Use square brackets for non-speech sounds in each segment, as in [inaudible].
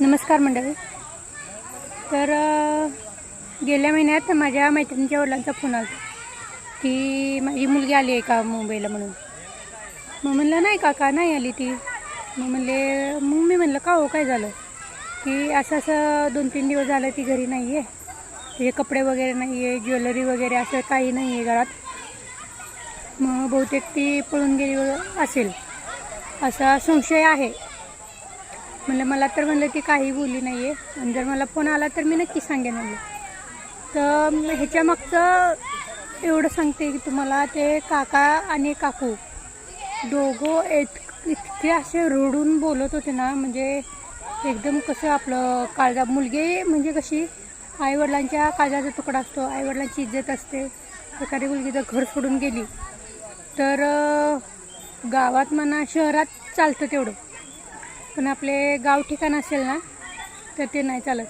नमस्कार मंडळी. तर गेल्या महिन्यात माझ्या मैत्रिणीच्या वडिलांचा फोन आला. की माझी मुलगी आली आहे का मुंबईला म्हणून. मग म्हणलं नाही काका नाही आली ती. मग म्हणले मग मी म्हणलं का हो काय झालं? की असं असं दोन तीन दिवस झालं ती घरी नाही आहे तिचे कपडे वगैरे नाही आहे ज्वेलरी वगैरे असं काही नाही आहे घरात. मग बहुतेक ती पळून गेली असेल. असा संशय आहे. म्हणलं मला तर म्हणलं ती काही बोलली नाही आहे आणि जर मला फोन आला तर मी नक्की सांगेन म्हणलं. तर ह्याच्या मागचं एवढं सांगते की तुम्हाला ते काका आणि काकू दोघं इत इतके असे रडून बोलत होते ना म्हणजे एकदम कसं आपलं काळजा मुलगी म्हणजे कशी आईवडिलांच्या काळजाचा तुकडा असतो आईवडिलांची इज्जत असते. एखादी मुलगी जर घर सोडून गेली तर गावात म्हणा शहरात चालतं तेवढं. पण आपले गाव ठिकाण असेल ना तर ते नाही चालत.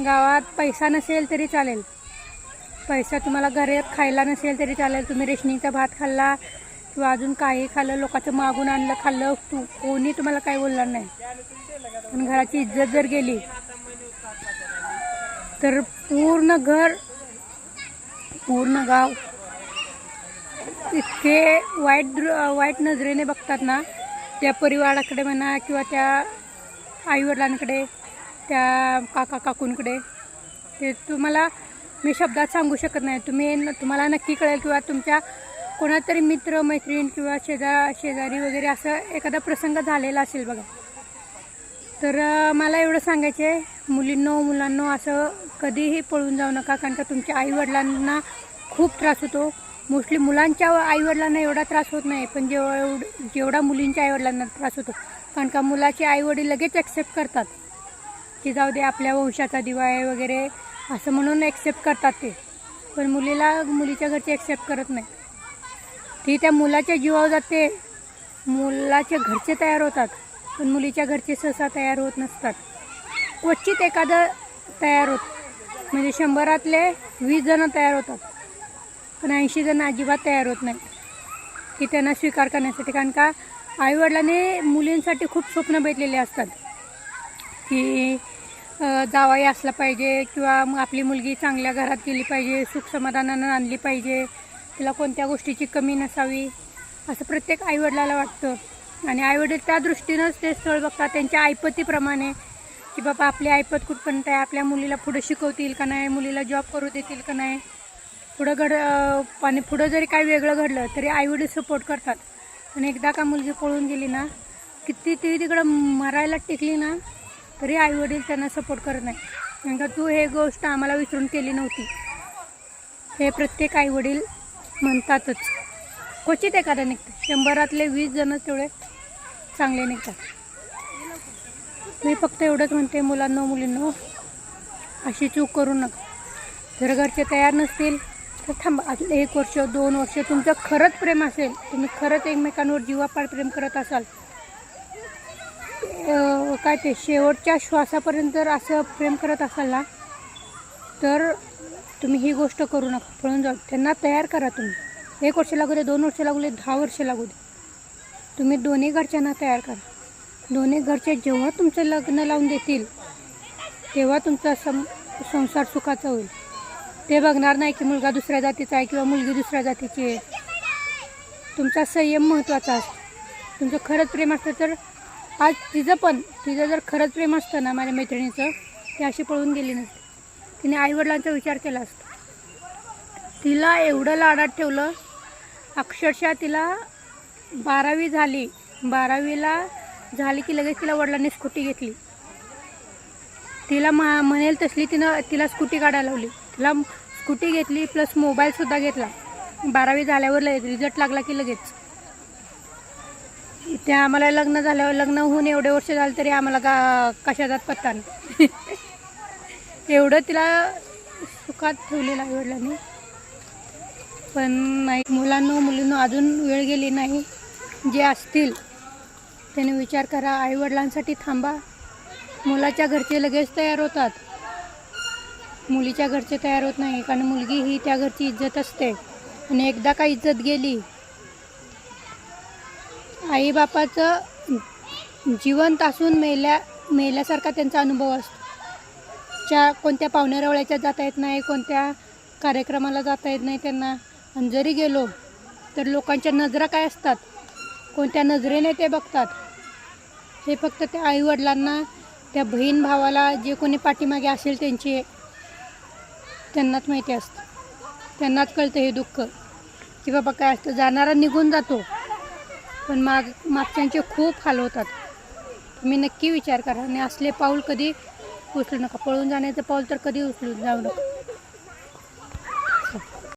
गावात पैसा नसेल तरी चालेल. पैसा तुम्हाला घरात खायला नसेल तरी चालेल. तुम्ही रेशनीचा भात खाल्ला किंवा अजून काही खाल्लं लोकांचं मागून आणलं खाल्लं तू कोणी तुम्हाला काही बोलणार नाही. पण घराची इज्जत जर गेली तर पूर्ण घर पूर्ण गाव इतके वाईट दृ वाईट नजरेने बघतात ना त्या परिवाराकडे म्हणा किंवा त्या आईवडिलांकडे त्या काका काकूंकडे ते तुम्हाला मी शब्दात सांगू शकत नाही. तुम्ही तुम्हाला नक्की कळेल किंवा तुमच्या कोणातरी मित्र मैत्रीण किंवा शेजा शेजारी वगैरे असं एखादा प्रसंग झालेला असेल बघा. तर मला एवढं सांगायचं आहे मुलींनो मुलांनो असं कधीही पळून जाऊ नका कारण का तुमच्या आईवडिलांना खूप त्रास होतो. मोस्टली मुलांच्या आईवडिलांना एवढा त्रास होत नाही पण जेवढ जेवढा मुलींच्या आईवडिलांना त्रास होतो कारण का मुलाचे आईवडील लगेच ॲक्सेप्ट करतात. की जाऊ दे आपल्या वंशाचा दिवा आहे वगैरे असं म्हणून ॲक्सेप्ट करतात ते. पण मुलीला मुलीच्या घरचे ॲक्सेप्ट करत नाही. ती त्या मुलाच्या जीवावर जाते. मुलाचे घरचे तयार होतात पण मुलीच्या घरचे सहसा तयार होत नसतात. क्वचित एखादं तयार होत म्हणजे शंभरातले वीस जणं तयार होतात. पण ऐंशी जण अजिबात तयार होत नाही. की त्यांना स्वीकार करण्यासाठी. कारण का आईवडिलाने मुलींसाठी खूप स्वप्न भेटलेले असतात. की जावाई असला पाहिजे किंवा मग आपली मुलगी चांगल्या घरात गेली पाहिजे सुख समाधानानं आणली पाहिजे तिला कोणत्या गोष्टीची कमी नसावी असं प्रत्येक आईवडिलाला वाटतं. आणि आईवडील त्या दृष्टीनंच ते स्थळ बघतात. त्यांच्या ऐपतीप्रमाणे की बाबा आपली ऐपत कुठपर्यंत आहे? आपल्या मुलीला पुढे शिकवतील का नाही? मुलीला जॉब करू देतील का नाही? पुढं घड आणि पुढं जरी काही वेगळं घडलं तरी आईवडील सपोर्ट करतात. पण एकदा का मुलगी पळून गेली ना किती ती तिकडं मरायला टिकली ना तरी आईवडील त्यांना सपोर्ट करत नाही. कारण का तू हे गोष्ट आम्हाला विसरून केली नव्हती. हे प्रत्येक आईवडील म्हणतातच. क्वचित एखादा निघतं. शंभरातले वीस जण तेवढे चांगले निघतात. मी फक्त एवढंच म्हणते मुलांनो मुलींनो अशी चूक करू नका. जर घरचे तयार नसतील तर थांबा अजून एक वर्ष दोन वर्ष तुमचं खरंच प्रेम असेल तुम्ही खरंच एकमेकांवर जीवापाड प्रेम करत असाल काय ते शेवटच्या श्वासापर्यंत जर असं प्रेम करत असाल ना तर तुम्ही ही गोष्ट करू नका पळून जाऊ त्यांना तयार करा तुम्ही. एक वर्ष लागू दे दोन वर्ष लागू दे दहा वर्ष लागू दे. तुम्ही दोन्ही घरच्यांना तयार करा. दोन्ही घरचे जेव्हा तुमचं लग्न लावून देतील तेव्हा तुमचा सं संसार सुखाचा होईल. ते बघणार नाही की मुलगा दुसऱ्या जातीचा आहे किंवा मुलगी दुसऱ्या जातीची आहे. तुमचा संयम महत्त्वाचा असतो. तुमचं खरंच प्रेम असतं तर आज तिचं पण तिचं जर खरंच प्रेम असतं ना माझ्या मैत्रिणीचं ती अशी पळून गेली नसते. तिने आईवडिलांचा विचार केला असतो. तिला एवढं लाडात ठेवलं अक्षरशः तिला बारावी झाली. बारावीला झाली की लगेच तिला वडिलांनी स्कूटी घेतली. तिला मा म्हणेल तसली तिनं तिला स्कूटी काढायला लावली. तिला स्कूटी घेतली प्लस मोबाईलसुद्धा घेतला. बारावी झाल्यावर लगेच रिझल्ट लागला की लगेच. ते आम्हाला लग्न झाल्यावर लग्न होऊन एवढे वर्ष झाले तरी आम्हाला का कशाचात पत्ता नाही. [laughs] एवढं तिला सुखात ठेवलेलं आहे वडिलांनी. पण नाही मुलांनो मुलींनो अजून वेळ गेली नाही. जे असतील त्याने विचार करा. आईवडिलांसाठी थांबा. मुलाच्या घरचे लगेच तयार होतात. मुलीच्या घरचे तयार होत नाही कारण मुलगी ही त्या घरची इज्जत असते. आणि एकदा का इज्जत गेली आईबापाचं जिवंत असून मेल्या मेल्यासारखा त्यांचा अनुभव असतो. च्या कोणत्या पाहुण्यारवळ्याच्या जाता येत नाही कोणत्या कार्यक्रमाला जाता येत नाही त्यांना. आणि जरी गेलो तर लोकांच्या नजरा काय असतात? कोणत्या नजरेने ते बघतात? हे फक्त त्या आईवडिलांना त्या बहीण भावाला जे कोणी पाठीमागे असेल त्यांची त्यांनाच माहिती असतं. त्यांनाच कळतं हे दुःख. की बाबा काय असतं जाणारा निघून जातो. पण माग मागच्यांचे खूप हाल होतात. तुम्ही नक्की विचार करा. आणि असले पाऊल कधी उचलू नका. पळून जाण्याचं पाऊल तर कधी उचलून जाऊ नका.